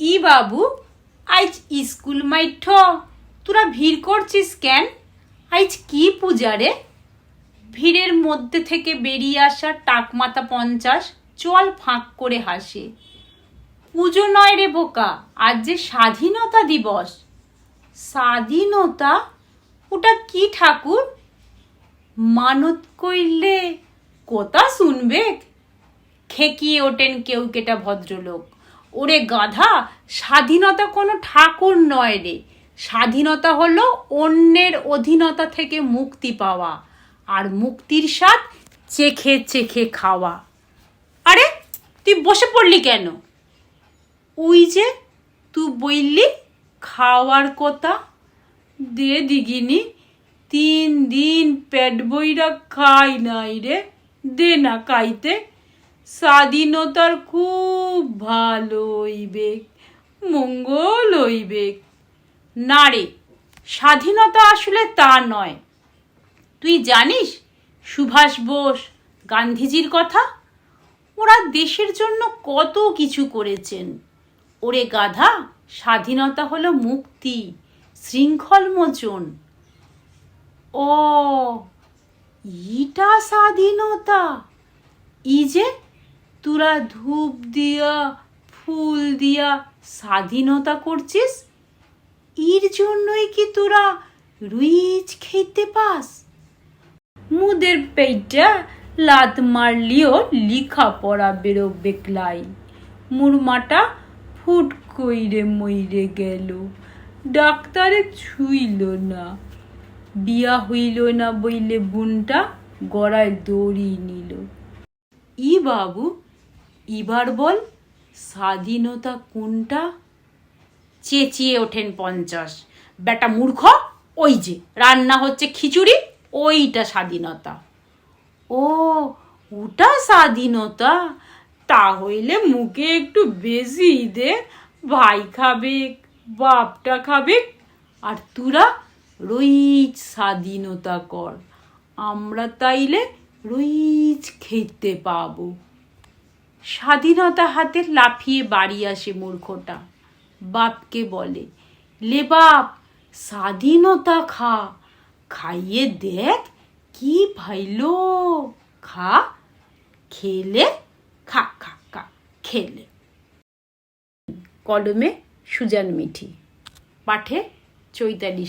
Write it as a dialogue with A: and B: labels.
A: ই বাবু, আইজ school মাইঠ, তোরা ভিড় করছিস কেন? আইজ কি পূজা রে? ভিড়ের মধ্যে থেকে বেরিয়ে আসা টাকমাতা পঞ্চাশ চল ফাঁক করে হাসে। পুজো নয় রে বোকা, আজ যে স্বাধীনতা দিবস। স্বাধীনতা? ওটা কি ঠাকুর? মানত কইলে কথা শুনবে? খেকিয়ে ওঠেন কেউ কেটা ভদ্রলোক। ওরে গাধা, স্বাধীনতা কোনো ঠাকুর নয় রে। স্বাধীনতা হলো অন্যের অধীনতা থেকে মুক্তি পাওয়া আর মুক্তির স্বাদ চেখে চেখে খাওয়া। আরে, তুই বসে পড়লি কেন? ওই যে তুই বললি খাওয়ার কথা। দে দিগিনি, তিন দিন পেট বইরা খাই নাই রে। দে না খাইতে। স্বাধীনতার খুব ভালো হইবে মঙ্গল হইবে না রে, স্বাধীনতা আসলে তা নয়। তুই জানিস সুভাষ বোস, গান্ধীজির কথা? ওরা দেশের জন্য কত কিছু করেছেন। ওরে গাধা, স্বাধীনতা হলো মুক্তি শৃঙ্খল মোচন ও, ইটা স্বাধীনতা। ই যে তোরা ধূপ দিয়া, ফুল দিয়া স্বাধীনতা করছিস? এর জন্যই কি তোরা রুইচ খেতে পাস? মুদের পেটটা লাত মারলিও লিখা পড়া বেরো বেকলাই মুরমাটা ফুট কইরে মইরে গেল, ডাক্তারে ছুইল না। বিয়া হইল না বইলে বুনটা গড়ায় দড়ি নিল। ই বাবু এবার বল, স্বাধীনতা কোনটা? চেঁচিয়ে ওঠেন পঞ্চাশ। বেটা মূর্খ, ওই যে, রান্না হচ্ছে খিচুড়ি, ওইটা স্বাধীনতা। ও, ওটা স্বাধীনতা? তাহলে মুখে একটু বেশি দে, ভাই খাবে, বাপটা খাবে, আর তোরা রইজ স্বাধীনতা কর। আমরা তাইলে রইজ খেতে পাবো। স্বাধীনতা হাতে লাফিয়ে বাড়ি আসে মূর্খটা। বাপকে বলে, লে বাপ, স্বাধীনতা খা, খাইয়ে দেখ কি ভাইলো। খা, খেলে, খা খা খা, খেলে। কলমে সুজান মিঠি, পাঠে চৈতালি